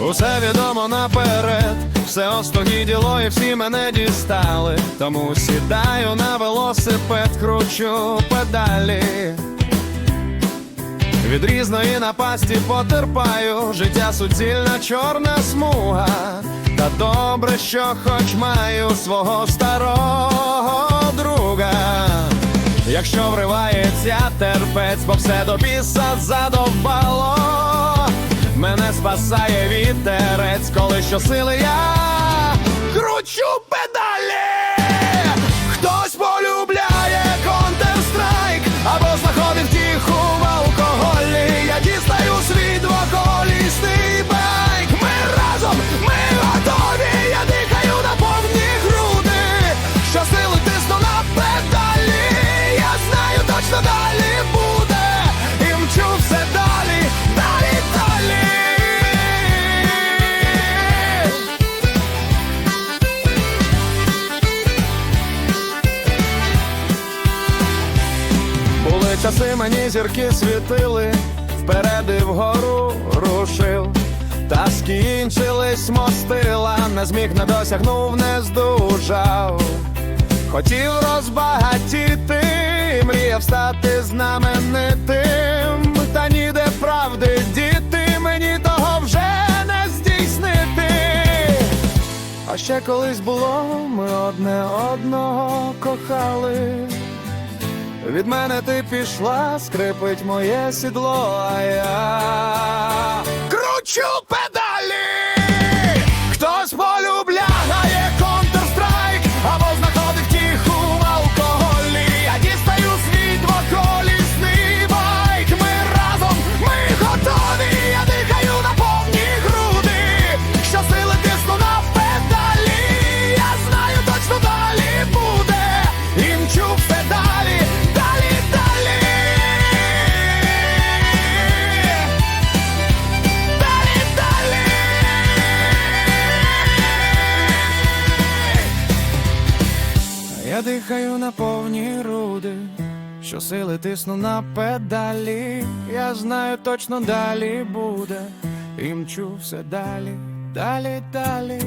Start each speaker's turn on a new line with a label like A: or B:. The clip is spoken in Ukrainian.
A: Усе відомо наперед, все остогіділо і всі мене дістали. Тому сідаю на велосипед, кручу педалі. Від різної напасті потерпаю, життя суцільна чорна смуга. Добре, що хоч маю свого старого друга. Якщо вривається терпець, бо все до біса задовбало. Мене спасає вітерець, коли щосили я кручу педалі. Часи, мені зірки світили, вперед і вгору рушив. Та скінчились мостила, не зміг, не досягнув, не здужав. Хотів розбагатіти, мріяв стати знаменитим, та ніде правди діти, мені того вже не здійснити. А ще колись було, ми одне одного кохали. Від мене ти пішла, скрипить моє сідло, а я кручу педалі. Дихаю на повні груди, щосили тисну на педалі. Я знаю, точно далі буде. І мчу все далі, далі, далі.